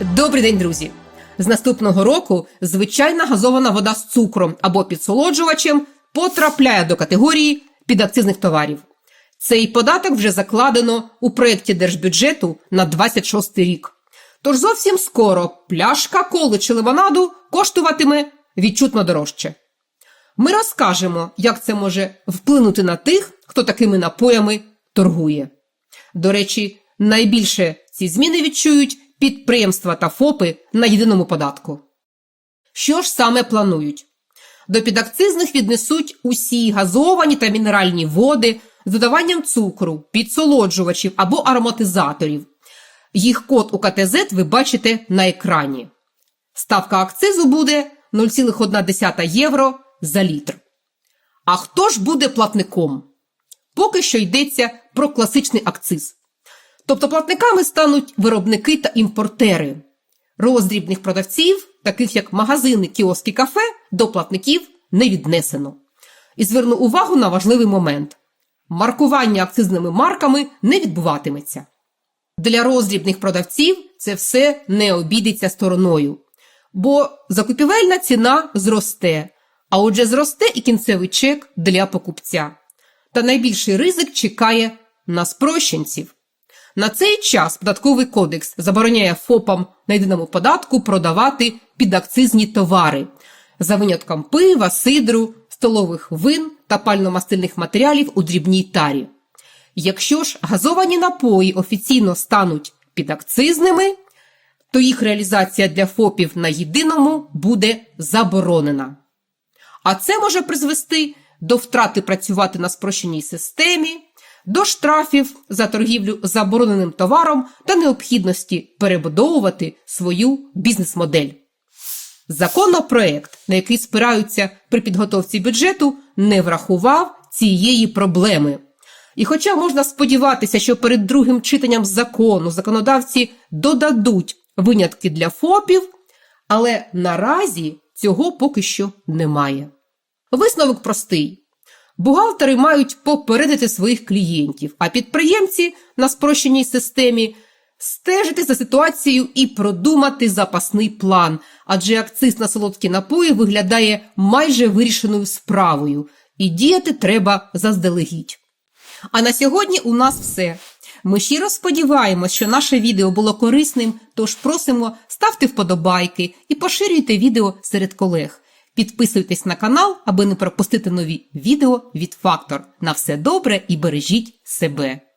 Добрий день, друзі! З наступного року звичайна газована вода з цукром або підсолоджувачем потрапляє до категорії підакцизних товарів. Цей податок вже закладено у проєкті держбюджету на 26 рік. Тож зовсім скоро пляшка коли чи лимонаду коштуватиме відчутно дорожче. Ми розкажемо, як це може вплинути на тих, хто такими напоями торгує. До речі, найбільше ці зміни відчують підприємства та ФОПи на єдиному податку. Що ж саме планують? До підакцизних віднесуть усі газовані та мінеральні води з додаванням цукру, підсолоджувачів або ароматизаторів. Їх код у КТЗ ви бачите на екрані. Ставка акцизу буде 0,1 євро за літр. А хто ж буде платником? Поки що йдеться про класичний акциз. Тобто платниками стануть виробники та імпортери. Роздрібних продавців, таких як магазини, кіоски, кафе, до платників не віднесено. І зверну увагу на важливий момент: маркування акцизними марками не відбуватиметься. Для роздрібних продавців це все не обійдеться стороною, бо закупівельна ціна зросте, а отже, зросте і кінцевий чек для покупця. Та найбільший ризик чекає на спрощенців. На цей час податковий кодекс забороняє ФОПам на єдиному податку продавати підакцизні товари за винятком пива, сидру, столових вин та пально-мастильних матеріалів у дрібній тарі. Якщо ж газовані напої офіційно стануть підакцизними, то їх реалізація для ФОПів на єдиному буде заборонена. А це може призвести до втрати працювати на спрощеній системі, до штрафів за торгівлю забороненим товаром та необхідності перебудовувати свою бізнес-модель. Законопроект, на який спираються при підготовці бюджету, не врахував цієї проблеми. І хоча можна сподіватися, що перед другим читанням закону законодавці додадуть винятки для ФОПів, але наразі цього поки що немає. Висновок простий. Бухгалтери мають попередити своїх клієнтів, а підприємці на спрощеній системі стежити за ситуацією і продумати запасний план, адже акциз на солодкі напої виглядає майже вирішеною справою, і діяти треба заздалегідь. А на сьогодні у нас все. Ми щиро сподіваємось, що наше відео було корисним, тож просимо ставте вподобайки і поширюйте відео серед колег. Підписуйтесь на канал, аби не пропустити нові відео від Фактор. На все добре і бережіть себе!